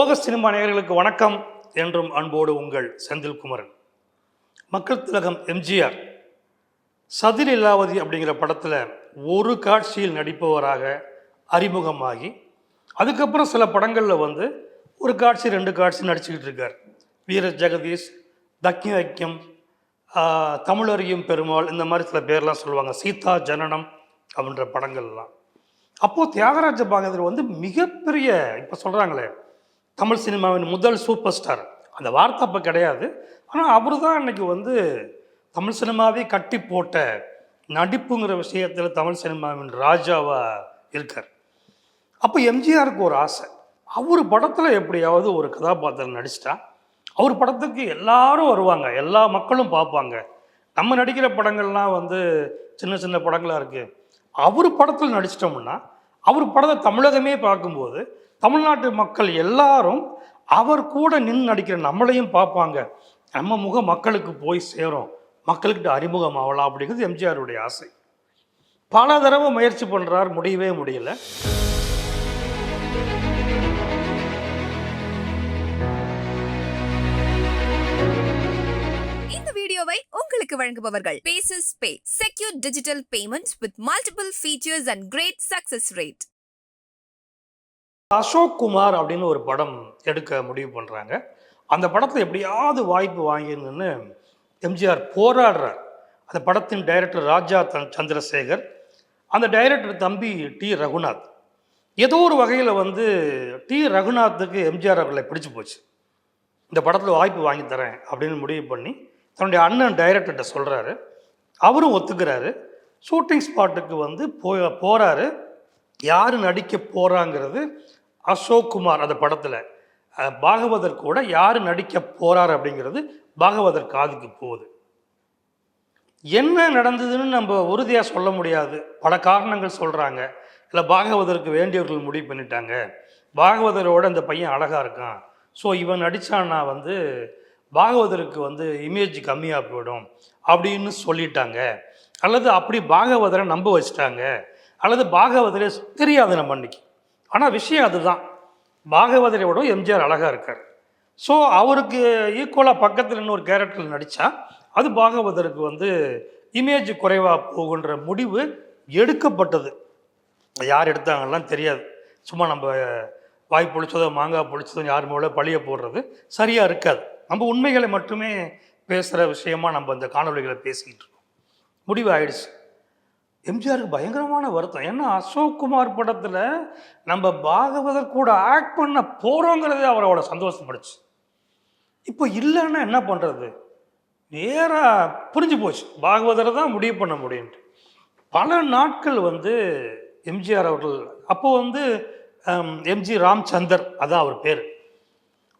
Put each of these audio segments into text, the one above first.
ஓக cinema நேயர்களுக்கு வணக்கம் என்றும் அன்போடு உங்கள் செந்தில்குமரன் மக்கள் திலகம் எம்ஜிஆர் சதிர் இல்லாவதி அப்படிங்கிற படத்தில் ஒரு காட்சியில் நடிப்பவராக அறிமுகமாகி அதுக்கப்புறம் சில படங்களில் வந்து ஒரு காட்சி ரெண்டு காட்சி நடிச்சுக்கிட்டு இருக்கார். வீர ஜெகதீஷ் தக்னி ஐக்கியம் தமிழறியும் பெருமாள் இந்த மாதிரி சில பேர்லாம் சொல்லுவாங்க. சீதா ஜனனம் அப்படின்ற படங்கள்லாம். அப்போது தியாகராஜ பாகதர் வந்து மிகப்பெரிய இப்போ சொல்கிறாங்களே தமிழ் சினிமாவின் முதல் சூப்பர் ஸ்டார். அந்த வார்த்தை அப்போ கிடையாது. ஆனால் அவர் தான் அன்னைக்கு வந்து தமிழ் சினிமாவே கட்டி போட்ட நடிப்புங்கிற விஷயத்தில் தமிழ் சினிமாவின் ராஜாவாக இருக்கார். அப்போ எம்ஜிஆருக்கு ஒரு ஆசை. அவர் படத்தில் எப்படியாவது ஒரு கதாபாத்திரம் நடிச்சிட்டா அவர் படத்துக்கு எல்லாரும் வருவாங்க எல்லா மக்களும் பார்ப்பாங்க. நம்ம நடிக்கிற படங்கள்லாம் வந்து சின்ன சின்ன படங்களாக இருக்குது அவர் படத்தில் நடிச்சிட்டோம்னா அவர் படத்தை தமிழகமே பார்க்கும்போது தமிழ்நாட்டு மக்கள் எல்லாரும் அவர் கூட நின்று நடிக்கிற நம்மளையும் பார்ப்பாங்க. நம்ம முகம் மக்களுக்கு போய் சேரும். மக்களுக்கிட்ட அறிமுகம் ஆகலாம் அப்படிங்கிறது எம்ஜிஆருடைய ஆசை. பல தடவை முயற்சி பண்ணுறார் முடியவே முடியல. இந்த வீடியோவை உங்களுக்கு வழங்குபவர்கள் Paces Pay secure digital payment with multiple features and great success rate Ashok Kumar அப்படின்னு ஒரு படம் எடுக்க முடிவு பண்ணுறாங்க அந்த படத்தில் எப்படியாவது வாய்ப்பு வாங்கிடணும்னு எம்ஜிஆர் போராடுறார். அந்த படத்தின் டைரக்டர் ராஜா தன் சந்திரசேகர் அந்த டைரக்டர் தம்பி டி ரகுநாத். ஏதோ ஒரு வகையில் வந்து டி ரகுநாத்துக்கு எம்ஜிஆர் அவர்களை பிடிச்சி போச்சு. இந்த படத்தில் வாய்ப்பு வாங்கி தரேன் அப்படின்னு முடிவு பண்ணி தன்னுடைய அண்ணன் டைரக்டர்கிட்ட சொல்கிறாரு அவரும் ஒத்துக்கிறாரு. ஷூட்டிங் ஸ்பாட்டுக்கு வந்து போ போகிறாரு யார் நடிக்க போகிறாங்கிறது அசோக் குமார் அந்த படத்தில். பாகவதர் கூட யார் நடிக்க போகிறார் அப்படிங்கிறது பாகவதர் காதுக்கு போகுது. என்ன நடந்ததுன்னு நம்ம உறுதியாக சொல்ல முடியாது. பல காரணங்கள் சொல்கிறாங்க இல்லை பாகவதற்கு வேண்டியவர்கள் முடிவு பண்ணிட்டாங்க. பாகவதரோட இந்த பையன் அழகாக இருக்கான். ஸோ இவன் நடித்தான்னா வந்து பாகவதருக்கு வந்து இமேஜ் கம்மியாக போயிடும் அப்படின்னு சொல்லிட்டாங்க. அல்லது அப்படி பாகவதரை நம்ப வச்சுட்டாங்க. அல்லது பாகவதரே தெரியாது நம்ம அன்னைக்கு ஆனால் விஷயம் அதுதான். பாகவதரை விட எம்ஜிஆர் அழகாக இருக்கார். ஸோ அவருக்கு ஈக்குவலாக பக்கத்தில் இன்னொரு கேரக்டர் நடித்தா அது பாகவதருக்கு வந்து இமேஜ் குறைவாக போகுன்ற முடிவு எடுக்கப்பட்டது. யார் எடுத்தாங்கலாம் தெரியாது. சும்மா நம்ம வாய் பொழிச்சதோ மாங்காய் பொழிச்சதோ யார் மேலே பழிய போடுறது சரியாக இருக்காது. நம்ம உண்மைகளை மட்டுமே பேசுகிற விஷயமா நம்ம இந்த காணொளிகளை பேசிக்கிட்டு இருக்கோம். முடிவு ஆயிடுச்சு. எம்ஜிஆருக்கு பயங்கரமான வருத்தம். ஏன்னா அசோக் குமார் படத்தில் நம்ம பாகவதர் கூட ஆக்ட் பண்ண போகிறோங்கிறதே அவரோட சந்தோஷப்படுச்சு இப்போ இல்லைன்னா என்ன பண்ணுறது நேராக புரிஞ்சு போச்சு. பாகவதரை தான் முடிவு பண்ண முடியும்ட்டு பல நாட்கள் வந்து எம்ஜிஆர் அவர்கள் அப்போது வந்து எம்ஜி ராம்சந்தர் அதான் அவர் பேர்.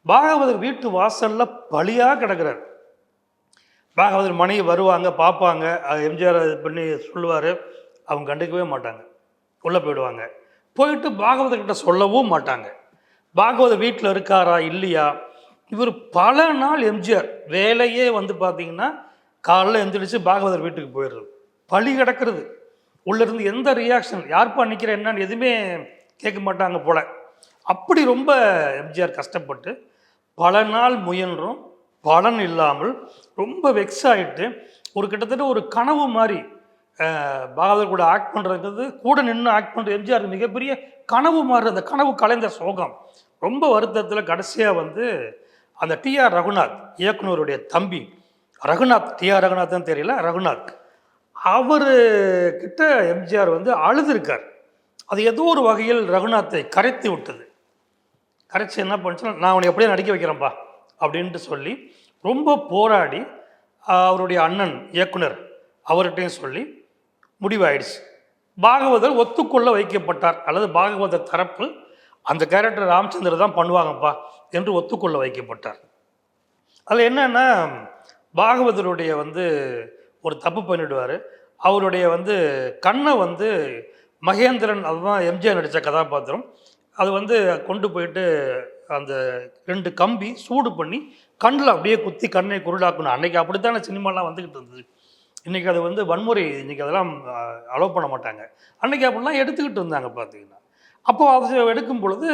பாகவதர் வீட்டு வாசலில் பலியாக கிடக்கிறார். பாகவதர் மனைவி வருவாங்க பார்ப்பாங்க. எம்ஜிஆர் இது பண்ணி சொல்லுவார். அவங்க கண்டுக்கவே மாட்டாங்க. உள்ளே போயிடுவாங்க. போயிட்டு பாகவதர்கிட்ட சொல்லவும் மாட்டாங்க. பாகவதர் வீட்டில் இருக்காரா இல்லையா? இவர் பல நாள் எம்ஜிஆர் வேலையே வந்து பார்த்தீங்கன்னா காலைல எந்திரிச்சு பாகவதர் வீட்டுக்கு போயிடுறது. பழி கிடக்கிறது. உள்ளேருந்து எந்த ரியாக்ஷன் யார்ப்பா நிற்கிற என்னன்னு எதுவுமே கேட்க மாட்டாங்க போல. அப்படி ரொம்ப எம்ஜிஆர் கஷ்டப்பட்டு பல நாள் முயன்றும் பலன் இல்லாமல் ரொம்ப வெக்ஸ் ஆகிட்டு ஒரு கிட்டத்தட்ட ஒரு கனவு மாதிரி அஹ், பாகவதர் கூட ஆக்ட் பண்ணுறது கூட நின்று ஆக்ட் பண்ணுற எம்ஜிஆர் மிகப்பெரிய கனவு மாதிரி அந்த கனவு கலைந்த சோகம். ரொம்ப வருத்தத்தில் கடைசியாக வந்து அந்த டிஆர் ரகுநாத் இயக்குனருடைய தம்பி ரகுநாத் டிஆர் ரகுநாத் தான் தெரியல ரகுநாத். அவர் கிட்ட எம்ஜிஆர் வந்து அழுதுருக்கார். அது ஏதோ ஒரு வகையில் ரகுநாத்தை கரைத்து விட்டது. கரைச்சி என்ன பண்ணுச்சுன்னா நான் அவனை எப்படியே நடிக்க வைக்கிறேன்ப்பா அப்படின்ட்டு சொல்லி ரொம்ப போராடி அவருடைய அண்ணன் இயக்குனர் அவர்கிட்டையும் சொல்லி முடிவாயிடுச்சு. பாகவதர் ஒத்துக்கொள்ள வைக்கப்பட்டார். அல்லது பாகவதர் தரப்பு அந்த கேரக்டர் ராமச்சந்திரன் தான் பண்ணுவாங்கப்பா என்று ஒத்துக்கொள்ள வைக்கப்பட்டார். அதில் என்னன்னா பாகவதருடைய வந்து ஒரு தப்பு பண்ணிடுவார். அவருடைய வந்து கண்ணை வந்து மகேந்திரன் அதுதான் எம்ஜிஆர் நடித்த கதாபாத்திரம். அது வந்து கொண்டு போயிட்டு அந்த ரெண்டு கம்பி சூடு பண்ணி கண்ணில் அப்படியே குத்தி கண்ணை குருடாக்கணும். அன்றைக்கி அப்படித்தானே சினிமாலாம் வந்துக்கிட்டு இருந்தது. இன்றைக்கி அது வந்து வன்முறை. இன்றைக்கி அதெல்லாம் அலோவ் பண்ண மாட்டாங்க. அன்றைக்கி அப்படிலாம் எடுத்துக்கிட்டு இருந்தாங்க பார்த்தீங்கன்னா. அப்போது அது எடுக்கும் பொழுது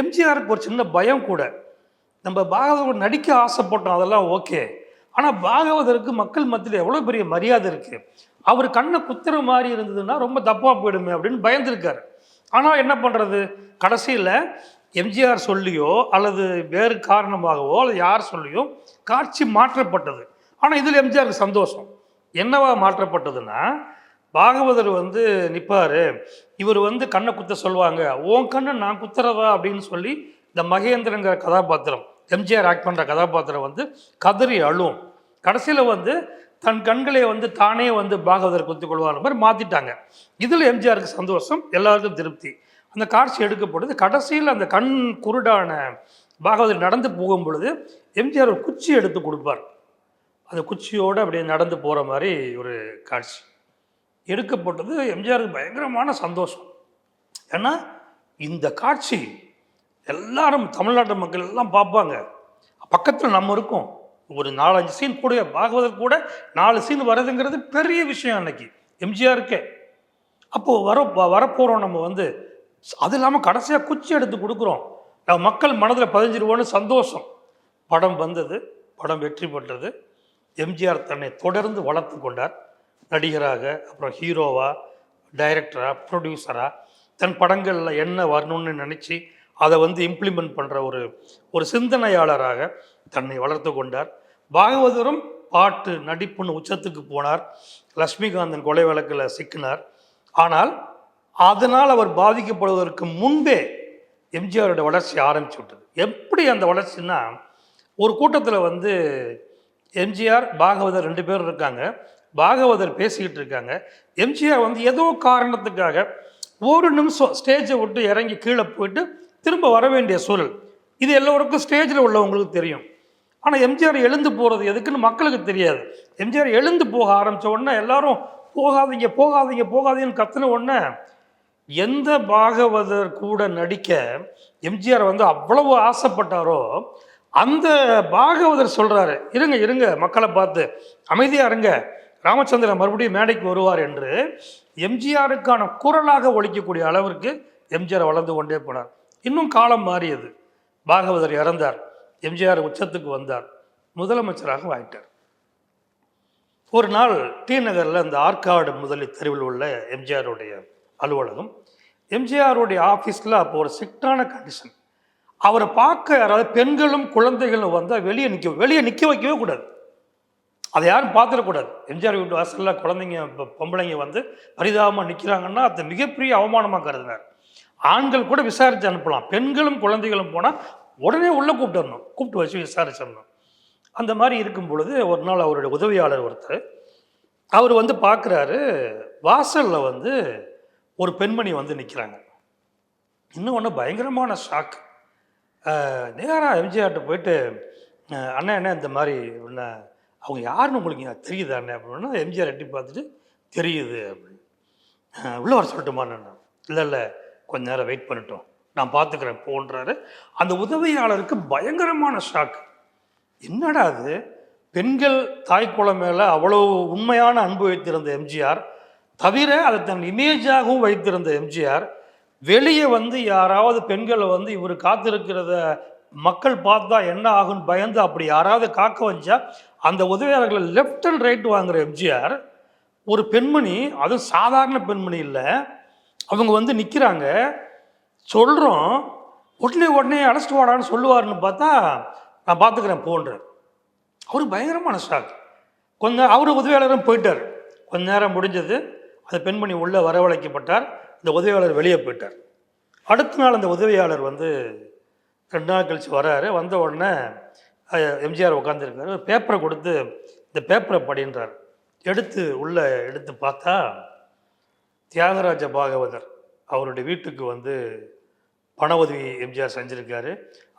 எம்ஜிஆருக்கு ஒரு சின்ன பயம் கூட. நம்ம பாகவதர் நடிக்க ஆசைப்பட்டோம் அதெல்லாம் ஓகே. ஆனால் பாகவதருக்கு மக்கள் மத்தியில் எவ்வளோ பெரிய மரியாதை இருக்குது அவர் கண்ணை குத்துற மாதிரி இருந்ததுன்னா ரொம்ப தப்பாக போயிடுமே அப்படின்னு பயந்துருக்காரு. ஆனால் என்ன பண்ணுறது கடைசியில் எம்ஜிஆர் சொல்லியோ அல்லது வேறு காரணமாகவோ அல்லது யார் சொல்லியோ காட்சி மாற்றப்பட்டது. ஆனால் இதில் எம்ஜிஆருக்கு சந்தோஷம். என்னவா மாற்றப்பட்டதுன்னா பாகவதர் வந்து நிற்பார் இவர் வந்து கண்ணை குத்த சொல்லுவாங்க உன் கண்ணை நான் குத்துறதா அப்படின்னு சொல்லி இந்த மகேந்திரங்கிற கதாபாத்திரம் எம்ஜிஆர் ஆக்ட் பண்ணுற கதாபாத்திரம் வந்து கதறி அழும். கடைசியில் வந்து தன் கண்களை வந்து தானே வந்து பாகவதர் குத்திக் கொள்வார் மாதிரி மாற்றிட்டாங்க இதில் எம்ஜிஆருக்கு சந்தோஷம் எல்லாருக்கும் திருப்தி. அந்த காட்சி எடுக்கப்படுது கடைசியில் அந்த கண் குருடான பாகவதர் நடந்து போகும் பொழுது எம்ஜிஆர் ஒரு குச்சி எடுத்து கொடுப்பார். அந்த குச்சியோடு அப்படியே நடந்து போகிற மாதிரி ஒரு காட்சி. எடுக்கப்பட்டது எம்ஜிஆருக்கு பயங்கரமான சந்தோஷம். ஏன்னா இந்த காட்சி எல்லாரும் தமிழ்நாட்டு மக்கள் எல்லாம் பார்ப்பாங்க. பக்கத்தில் நம்ம இருக்கோம். ஒரு நாலஞ்சு சீன் கூட பாகவதர் கூட நாலு சீன் வருதுங்கிறது பெரிய விஷயம் அன்னைக்கு. எம்ஜிஆருக்கே. அப்போது வர வரப்போகிறோம் நம்ம வந்து அது இல்லாமல் கடைசியாக குச்சி எடுத்து கொடுக்குறோம். நம்ம மக்கள் மனதில் பதிஞ்சிருவோன்னு சந்தோஷம். படம் வந்தது படம் வெற்றி பெற்றது. எம்ஜிஆர் தன்னை தொடர்ந்து வளர்த்து கொண்டார். நடிகராக அப்புறம் ஹீரோவா டைரக்டரா ப்ரொடியூசரா தன் படங்களில் என்ன வரணும்னு நினச்சி அதை வந்து இம்ப்ளிமெண்ட் பண்ணுற ஒரு ஒரு சிந்தனையாளராக தன்னை வளர்த்து கொண்டார். பாகவதரும் பாட்டு நடிப்புன்னு உச்சத்துக்கு போனார். லக்ஷ்மிகாந்தன் கொலை வழக்கில் சிக்கினார். ஆனால் அதனால் அவர் பாதிக்கப்படுவதற்கு முன்பே எம்ஜிஆரோட வளர்ச்சி ஆரம்பிச்சு விட்டது. எப்படி அந்த வளர்ச்சின்னா ஒரு கூட்டத்தில் வந்து எம்ஜிஆர் பாகவதர் ரெண்டு பேரும் இருக்காங்க. பாகவதர் பேசிக்கிட்டு இருக்காங்க. எம்ஜிஆர் வந்து ஏதோ காரணத்துக்காக ஒரு நிமிஷம் ஸ்டேஜை விட்டு இறங்கி கீழே போயிட்டு திரும்ப வர வேண்டிய சூழல். இது எல்லோருக்கும் ஸ்டேஜில் உள்ளவங்களுக்கு தெரியும். ஆனால் எம்ஜிஆர் எழுந்து போகிறது எதுக்குன்னு மக்களுக்கு தெரியாது. எம்ஜிஆர் எழுந்து போக ஆரம்பித்த உடனே எல்லாரும் போகாதீங்க போகாதீங்க போகாதீங்கன்னு கத்துன உடனே எந்த பாகவதர் கூட நடிக்க எம்ஜிஆர் வந்து அவ்வளவு ஆசைப்பட்டாரோ அந்த பாகவதர் சொல்கிறாரு இருங்க இருங்க மக்களை பார்த்து அமைதியாக இருங்க. ராமச்சந்திரன் மறுபடியும் மேடைக்கு வருவார் என்று எம்ஜிஆருக்கான குரலாக ஒழிக்கக்கூடிய அளவிற்கு எம்ஜிஆர் வளர்ந்து கொண்டே போனார். இன்னும் காலம் மாறியது. பாகவதர் இறந்தார். எம்ஜிஆர் உச்சத்துக்கு வந்தார். முதலமைச்சராக ஆயிட்டார். ஒரு நாள் டி நகரில் இந்த ஆற்காடு முதலி தெருவில் உள்ள எம்ஜிஆருடைய அலுவலகம். எம்ஜிஆருடைய ஆஃபீஸில் அப்போ ஒரு ஸ்ட்ரிக்டான கண்டிஷன் அவரை பார்க்க யாராவது பெண்களும் குழந்தைகளும் வந்தால் வெளியே நிற்க வெளியே நிற்க வைக்கவே கூடாது. அதை யாரும் பார்த்துடக்கூடாது எம்ஜிஆர் வீட்டு வாசலில் குழந்தைங்க பொம்பளைங்க வந்து பரிதாபமாக நிற்கிறாங்கன்னா அது மிகப்பெரிய அவமானமாக கருதினார். ஆண்கள் கூட விசாரித்து அனுப்பலாம். பெண்களும் குழந்தைகளும் போனால் உடனே உள்ளே கூப்பிட்டு வரணும் கூப்பிட்டு வச்சு விசாரிச்சிடணும். அந்த மாதிரி இருக்கும் பொழுது ஒரு நாள் அவருடைய உதவியாளர் ஒருத்தர் அவர் வந்து பார்க்குறாரு வாசலில் வந்து ஒரு பெண்மணி வந்து நிற்கிறாங்க இன்னும் ஒன்று பயங்கரமான ஷாக் நேராக எம்ஜிஆர்கிட்ட போயிட்டு அண்ணா என்ன இந்த மாதிரி என்ன அவங்க யாருன்னு உங்களுக்கு தெரியுது அண்ணன் அப்படின்னா எம்ஜிஆர் எட்டி பார்த்துட்டு தெரியுது அப்படின்னு. உள்ளே உள்ள வர சொல்லட்டுமாண்ணா இல்லை இல்லை கொஞ்ச நேரம் வெயிட் பண்ணிட்டோம். நான் பார்த்துக்கிறேன் போன்றாரு. அந்த உதவியாளருக்கு பயங்கரமான ஷாக் என்னடா அது? பெண்கள் தாய்க்குளம் மேலே அவ்வளோ உண்மையான அன்பு வைத்திருந்த எம்ஜிஆர் தவிர அதை தன் இமேஜாகவும் வைத்திருந்த எம்ஜிஆர் வெளியே வந்து யாராவது பெண்களை வந்து இவர் காத்திருக்கிறத மக்கள் பார்த்தா என்ன ஆகும்னு பயந்து அப்படி யாராவது காக்க வச்சா அந்த உதவியாளர்களை லெஃப்ட் அண்ட் ரைட் வாங்குற எம்ஜிஆர் ஒரு பெண்மணி அதுவும் சாதாரண பெண்மணி இல்லை அவங்க வந்து நிற்கிறாங்க சொல்கிறோம் உடனே உடனே அழைச்சிட்டு வாடான்னு சொல்லுவாருன்னு பார்த்தா நான் பார்த்துக்கிறேன் போன்றார் அவர் பயங்கரமான ஷாக் கொஞ்சம் அவர் உதவியாளரும் போயிட்டார். கொஞ்ச நேரம் முடிஞ்சது அந்த பெண்மணி உள்ளே வரவழைக்கப்பட்டார் இந்த உதவியாளர் வெளியே போயிட்டார். அடுத்த நாள் அந்த உதவியாளர் வந்து ரெண்டு நாள் கழித்து வராரு. வந்த உடனே எம்ஜிஆர் உட்காந்துருக்காரு பேப்பரை கொடுத்து இந்த பேப்பரை படின்றார். எடுத்து உள்ளே எடுத்து பார்த்தா தியாகராஜ பாகவதர் அவருடைய வீட்டுக்கு வந்து பண உதவி எம்ஜிஆர் செஞ்சுருக்காரு.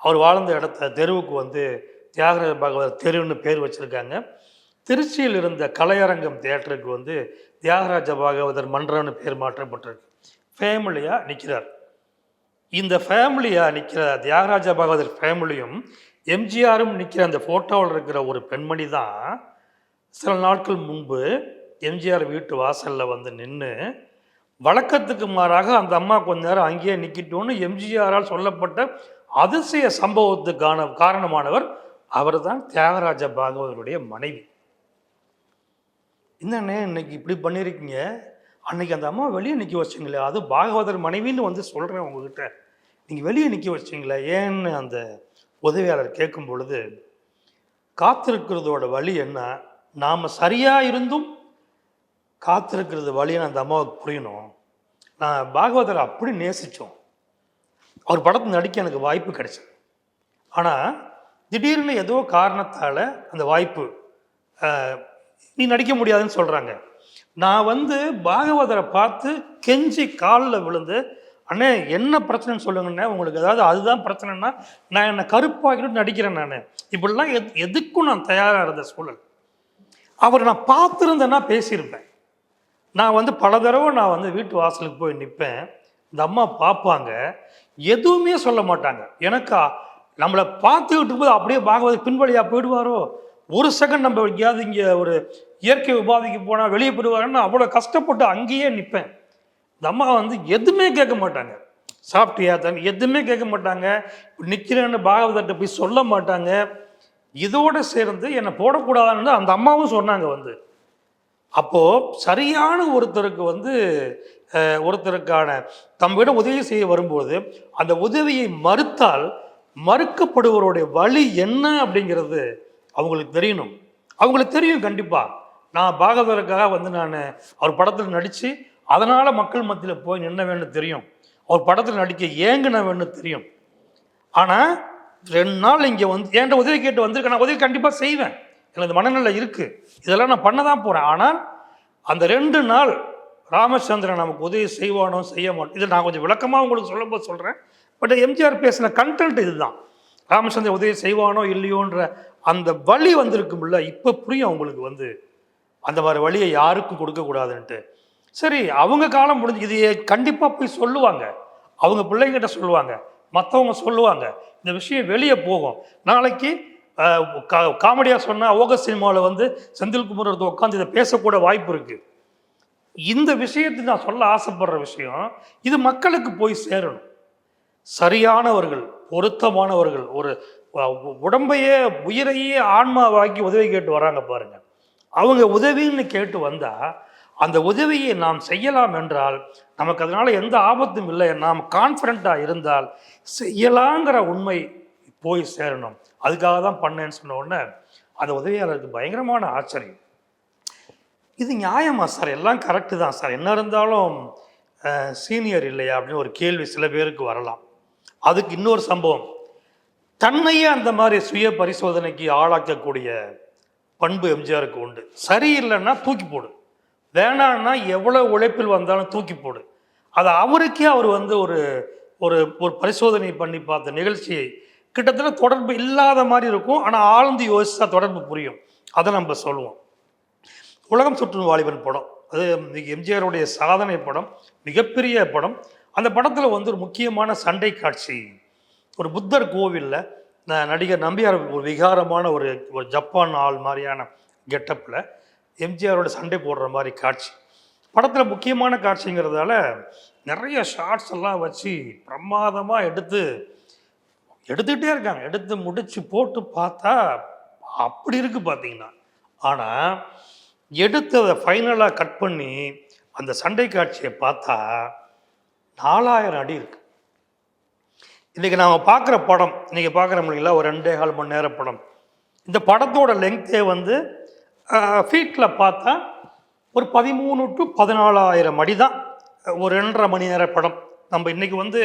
அவர் வாழ்ந்த இடத்த தெருவுக்கு வந்து தியாகராஜ பாகவதர் தெருன்னு பேர் வச்சுருக்காங்க. திருச்சியில் இருந்த கலையரங்கம் தியேட்டருக்கு வந்து தியாகராஜ பாகவதர் மன்றம்னு பேர் மாற்றப்பட்டிருக்கு. ஃபேமிலியாக நிற்கிறார் இந்த ஃபேமிலியாக நிற்கிற தியாகராஜ பாகவதர் ஃபேமிலியும் எம்ஜிஆரும் நிற்கிற அந்த ஃபோட்டோவில் இருக்கிற ஒரு பெண்மணி தான் சில நாட்கள் முன்பு எம்ஜிஆர் வீட்டு வாசலில் வந்து நின்று வழக்கத்துக்கு மாறாக அந்த அம்மா கொஞ்ச நேரம் அங்கேயே நிற்கிட்டோன்னு எம்ஜிஆரால் சொல்லப்பட்ட அதிசய சம்பவத்துக்கான காரணமானவர் அவர்தான் தியாகராஜ பாகவதருடைய மனைவி. என்னண்ணே இன்னைக்கு இப்படி பண்ணியிருக்கீங்க அன்னைக்கு அந்த அம்மா வெளியே நிற்க வச்சிங்களே அது பாகவதர் மனைவின்னு வந்து சொல்கிறேன் உங்ககிட்ட. நீங்கள் வெளியே நிற்க வச்சிங்களே ஏன்னு அந்த உதவியாளர் கேட்கும் பொழுது காத்திருக்கிறதோட வழி என்ன? நாம் சரியாக இருந்தும் காத்திருக்கிறது வழின்னு அந்த அம்மாவுக்கு புரியணும். நான் பாகவதரை அப்படி நேசித்தோம் அவர் படத்தில் நடிக்க எனக்கு வாய்ப்பு கிடைச்சது. ஆனால் திடீர்னு ஏதோ காரணத்தால் அந்த வாய்ப்பு நீ நடிக்க முடியாதுன்னு சொல்கிறாங்க நான் வந்து பாகவதரை பார்த்து கெஞ்சி காலில் விழுந்து அண்ணே என்ன பிரச்சனைன்னு சொல்லுங்கண்ணே உங்களுக்கு ஏதாவது அதுதான் பிரச்சனைனா நான் என்னை கருப்பாக்கிட்டு நடிக்கிறேன் நான். இப்படிலாம் எத் எதுக்கும் நான் தயாராக இருந்த சூழல். அவர் நான் பார்த்துருந்தேன்னா பேசியிருப்பேன். நான் வந்து பல தடவை நான் வந்து வீட்டு வாசலுக்கு போய் நிற்பேன் இந்த அம்மா பார்ப்பாங்க. எதுவுமே சொல்ல மாட்டாங்க. எனக்கா நம்மளை பார்த்துக்கிட்டு போது அப்படியே பாகவத பின்வழியாக போயிடுவாரோ? ஒரு செகண்ட் நம்ம எங்கேயாவது இங்கே ஒரு இயற்கை உபாதைக்கு போனால் வெளியே போடுவாங்கன்னு அவ்வளோ கஷ்டப்பட்டு அங்கேயே நிற்பேன் இந்த அம்மா வந்து எதுவுமே கேட்க மாட்டாங்க. சாப்பிட்டியா தண்ணி எதுவுமே கேட்க மாட்டாங்க. நிற்கிறேன்னு பாகவதர்கிட்ட போய் சொல்ல மாட்டாங்க. இதோடு சேர்ந்து என்னை போடக்கூடாதுன்னு அந்த அம்மாவும் சொன்னாங்க வந்து. அப்போது சரியான ஒருத்தருக்கு வந்து ஒருத்தருக்கான தம்மிடம் உதவி செய்ய வரும்போது அந்த உதவியை மறுத்தால் மறுக்கப்படுவருடைய வழி என்ன அப்படிங்கிறது அவங்களுக்கு தெரியணும். அவங்களுக்கு தெரியும் கண்டிப்பாக நான் பாகவதற்காக வந்து நான் அவர் படத்தில் நடித்து அதனால் மக்கள் மத்தியில் போய் நின்ன வேணும் தெரியும். அவர் படத்தில் நடிக்க ஏங்கின வேணும் தெரியும். ஆனால் ரெண்டு நாள் இங்கே வந்து என்கிட்ட உதவி கேட்டு வந்திருக்கேன் நான் உதவி கண்டிப்பாக செய்வேன். எனது மனநிலை இருக்குது இதெல்லாம் நான் பண்ண தான் போகிறேன் ஆனால் அந்த ரெண்டு நாள் ராமச்சந்திரன் நமக்கு உதவி செய்வானோ செய்ய மாட்டோம் இதை நான் கொஞ்சம் விளக்கமாக உங்களுக்கு சொல்லும்போது சொல்கிறேன் பட் எம்ஜிஆர் பேசின கண்டென்ட் இதுதான். ராமச்சந்திரன் உதவி செய்வானோ இல்லையோன்ற அந்த வழி வந்திருக்கும்ல இப்போ புரியும் அவங்களுக்கு வந்து. அந்த மாதிரி வழியை யாருக்கும் கொடுக்கக்கூடாதுன்ட்டு சரி அவங்க காலம் முடிஞ்சு இது கண்டிப்பாக போய் சொல்லுவாங்க. அவங்க பிள்ளைங்கிட்ட சொல்லுவாங்க. மற்றவங்க சொல்லுவாங்க. இந்த விஷயம் வெளியே போகும். நாளைக்கு காமெடியாக சொன்னால் ஓக சினிமாவில் வந்து செந்தில்குமார் ஒருத்தர் உட்காந்து இதை பேசக்கூட வாய்ப்பு இருக்குது இந்த விஷயத்தை நான் சொல்ல ஆசைப்படுற விஷயம் இது மக்களுக்கு போய் சேரணும். சரியானவர்கள் பொருத்தமானவர்கள் ஒரு உடம்பையே உயிரையே ஆன்மாவாக்கி உதவி கேட்டு வராங்க பாருங்க. அவங்க உதவின்னு கேட்டு வந்தால் அந்த உதவியை நாம் செய்யலாம் என்றால் நமக்கு அதனால் எந்த ஆபத்தும் இல்லை. நாம் கான்ஃபிடண்ட்டாக இருந்தால் செய்யலாங்கிற உண்மை போய் சேரணும். அதுக்காக தான் பண்ணேன்னு சொன்ன உடனே அந்த உதவியாளருக்கு பயங்கரமான ஆச்சரியம். இது நியாயமா சார்? எல்லாம் கரெக்டு தான் சார். என்ன இருந்தாலும் சீனியர் இல்லையா அப்படின்னு ஒரு கேள்வி சில பேருக்கு வரலாம். அதுக்கு இன்னொரு சம்பவம். தன்னையே அந்த மாதிரி சுய பரிசோதனைக்கு ஆளாக்கக்கூடிய பண்பு எம்ஜிஆருக்கு உண்டு. சரியில்லைன்னா தூக்கி போடு. வேணான்னா எவ்வளோ உழைப்பில் வந்தாலும் தூக்கி போடு. அது அவருக்கே அவர் வந்து ஒரு ஒரு ஒரு பரிசோதனை பண்ணி பார்த்த நிகழ்ச்சியை கிட்டத்தட்ட தொடர்பு இல்லாத மாதிரி இருக்கும். ஆனால் ஆழ்ந்து யோசித்தா தொடர்பு புரியும். அதை நம்ம சொல்லுவோம். உலகம் சுற்றும் வாலிபன் படம். அது எம்ஜிஆருடைய சாதனை படம் மிகப்பெரிய படம். அந்த படத்தில் வந்து ஒரு முக்கியமான சண்டை காட்சி. ஒரு புத்தர் கோவிலில் நடிகர் நம்பியார் ஒரு விகாரமான ஒரு ஒரு ஜப்பான் ஆள் மாதிரியான கெட்டப்பில் எம்ஜிஆரோட சண்டை போடுற மாதிரி காட்சி. படத்தில் முக்கியமான காட்சிங்கிறதால நிறைய ஷார்ட்ஸ் எல்லாம் வச்சு பிரமாதமாக எடுத்து எடுத்துக்கிட்டே இருக்காங்க. எடுத்து முடித்து போட்டு பார்த்தா அப்படி இருக்குது பார்த்தீங்கன்னா ஆனால் எடுத்து அதை ஃபைனலாக கட் பண்ணி அந்த சண்டை காட்சியை பார்த்தா நாலாயிரம் அடி இருக்கு. இன்றைக்கி நாம் பார்க்குற படம் இன்றைக்கி பார்க்குற முடியல ஒரு ரெண்டே கால் மணி நேர படம். இந்த படத்தோட லெங்க்த்தே வந்து ஃபீட்டில் பார்த்தா ஒரு பதிமூணு டு பதினாலாயிரம் அடி தான் ஒரு ரெண்டரை மணி நேர படம். நம்ம இன்றைக்கி வந்து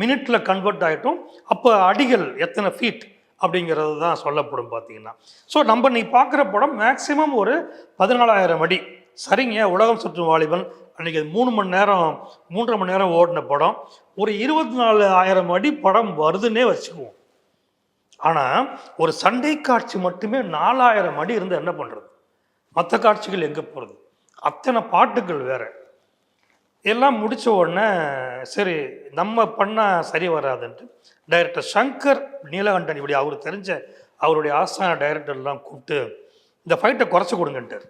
மினிட்டில் கன்வெர்ட் ஆகிட்டோம் அப்போ அடிகள் எத்தனை ஃபீட் அப்படிங்கிறது தான் சொல்லப்படும் பார்த்தீங்கன்னா ஸோ நம்ம நீ பார்க்குற படம் மேக்சிமம் ஒரு பதினாலாயிரம் அடி. சரிங்க உலகம் சுற்றும் வாலிபன். அன்றைக்கி மூணு மணி நேரம் மூன்றரை மணி நேரம் ஓடின படம். ஒரு இருபத்தி நாலு ஆயிரம் அடி படம் வருதுன்னே வச்சுக்குவோம். ஆனால் ஒரு சண்டை காட்சி மட்டுமே நாலாயிரம் அடி இருந்து என்ன பண்ணுறது மற்ற காட்சிகள் எங்கே போகிறது அத்தனை பாட்டுகள் வேறு. எல்லாம் முடித்த உடனே சரி நம்ம பண்ணால் சரி வராதுன்ட்டு டைரக்டர் சங்கர் நீலகண்டன் இப்படி அவர் தெரிஞ்ச அவருடைய ஆசான டைரக்டர்லாம் கூப்பிட்டு இந்த ஃபைட்டை குறைச்சி கொடுங்கன்ட்டார்.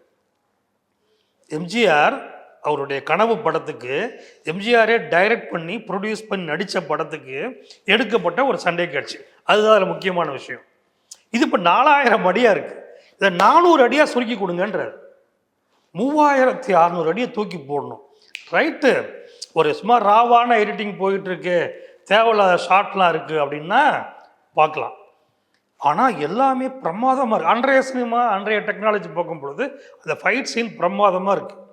எம்ஜிஆர் அவருடைய கனவு படத்துக்கு எம்ஜிஆரே டைரக்ட் பண்ணி ப்ரொடியூஸ் பண்ணி நடித்த படத்துக்கு எடுக்கப்பட்ட ஒரு சண்டை காட்சி. அதுதான் அதில் முக்கியமான விஷயம். இது இப்போ நாலாயிரம் அடியாக இருக்குது இதை நானூறு அடியாக சுருக்கி கொடுங்கன்றார். மூவாயிரத்தி அறநூறு அடியை தூக்கி போடணும். ரைட்டு ஒரு சும்மா ராவான எடிட்டிங் போயிட்டுருக்கு தேவையில்லாத ஷார்ட்லாம் இருக்குது அப்படின்னா பார்க்கலாம். ஆனால் எல்லாமே பிரமாதமாக இருக்குது அன்றைய சினிமா அன்றைய டெக்னாலஜி பார்க்கும் பொழுது அந்த ஃபைட் சீன் பிரமாதமாக இருக்குது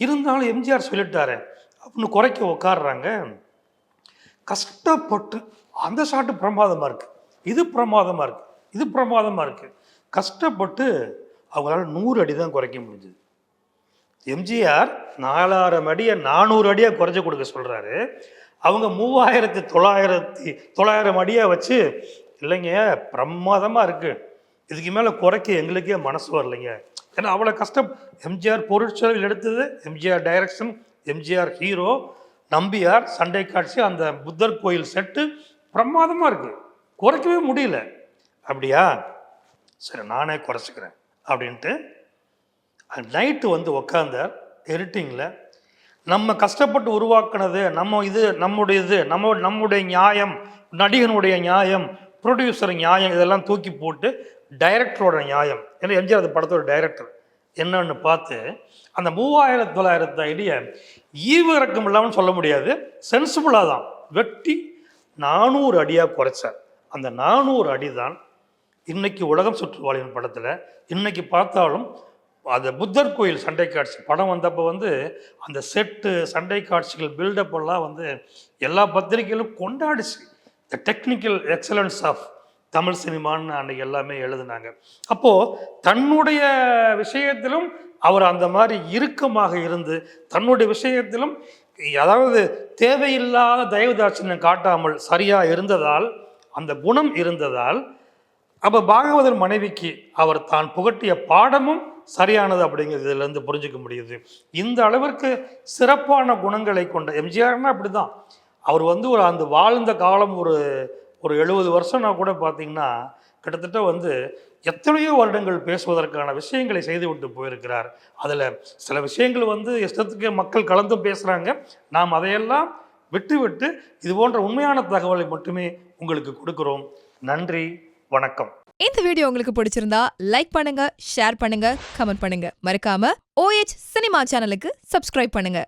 இருந்தாலும் எம்ஜிஆர் சொல்லிட்டாரு அப்படின்னு குறைக்க உட்காடுறாங்க கஷ்டப்பட்டு அந்த ஷாட்டு பிரமாதமாக இருக்குது இது பிரமாதமாக இருக்குது இது பிரமாதமாக இருக்குது கஷ்டப்பட்டு அவங்களால நூறு அடி தான் குறைக்க முடிஞ்சுது. எம்ஜிஆர் நாலாயிரம் அடியை நானூறு அடியாக குறைச்சி கொடுக்க சொல்கிறாரு அவங்க மூவாயிரத்தி தொள்ளாயிரத்தி தொள்ளாயிரம் அடியாக வச்சு இல்லைங்க பிரமாதமாக இருக்குது இதுக்கு மேலே குறைக்க எங்களுக்கே மனசு வரலைங்க. ஏன்னா அவ்வளோ கஷ்டம். எம்ஜிஆர் பொருட்செலவில் எடுத்தது எம்ஜிஆர் டைரக்ஷன் எம்ஜிஆர் ஹீரோ நம்பியார் சண்டை காட்சி அந்த புத்தர் கோயில் செட்டு பிரமாதமாக இருக்குது குறைக்கவே முடியல. அப்படியா? சரி நானே குறைச்சிக்கிறேன் அப்படின்ட்டு நைட்டு வந்து உக்காந்தார் எடிட்டிங்கில் நம்ம கஷ்டப்பட்டு உருவாக்குனது நம்ம இது நம்முடைய இது நம்ம நம்முடைய நியாயம் நடிகனுடைய நியாயம் ப்ரொடியூசர் நியாயம் இதெல்லாம் தூக்கி போட்டு டைரக்டரோட நியாயம். ஏன்னா எம்ஜிஆர் அந்த படத்தோட டைரக்டர் என்னன்னு பார்த்து அந்த மூவாயிரத்தி தொள்ளாயிரத்து ஐடியை ஈவு இறக்கம் இல்லாமல் சொல்ல முடியாது. சென்சிபிளாக தான். வெட்டி நானூறு அடியாக குறைச்சார். அந்த நானூறு அடி தான் இன்னைக்கு உலகம் சுற்றுவாளின் படத்தில். இன்னைக்கு பார்த்தாலும் அந்த புத்தர் கோயில் சண்டை காட்சி படம் வந்தப்போ வந்து அந்த செட்டு சண்டை காட்சிகள் பில்டப் எல்லாம் வந்து எல்லா பத்திரிகைகளும் கொண்டாடிச்சு. The technical excellence of Tamil சினிமான்னு அன்னைக்கு எல்லாமே எழுதுனாங்க. அப்போது தன்னுடைய விஷயத்திலும் அவர் அந்த மாதிரி இறுக்கமாக இருந்து தன்னுடைய விஷயத்திலும் அதாவது தேவையில்லாத தயவுதாட்சியம் காட்டாமல் சரியாக இருந்ததால் அந்த குணம் இருந்ததால் அப்போ பாகவதர் மனைவிக்கு அவர் தான் புகட்டிய பாடமும் சரியானது அப்படிங்கிறது இதிலிருந்து புரிஞ்சுக்க முடியுது. இந்த அளவிற்கு சிறப்பான குணங்களை கொண்ட எம்ஜிஆர்னா அப்படி தான் அவர் வந்து ஒரு அந்த வாழ்ந்த காலம் ஒரு ஒரு எழுபது வருஷம்னா கூட பார்த்தீங்கன்னா கிட்டத்தட்ட வந்து எத்தனையோ வருடங்கள் பேசுவதற்கான விஷயங்களை செய்துவிட்டு போயிருக்கிறார். அதில் சில விஷயங்கள் வந்து இஷ்டத்துக்கு மக்கள் கலந்தும் பேசுகிறாங்க நாம் அதையெல்லாம் விட்டு விட்டு இது போன்ற உண்மையான தகவலை மட்டுமே உங்களுக்கு கொடுக்குறோம். நன்றி வணக்கம். இந்த வீடியோ உங்களுக்கு பிடிச்சிருந்தா லைக் பண்ணுங்க ஷேர் பண்ணுங்க கமெண்ட் பண்ணுங்க. மறக்காம ஓஎச் சினிமா சேனலுக்கு சப்ஸ்கிரைப் பண்ணுங்க.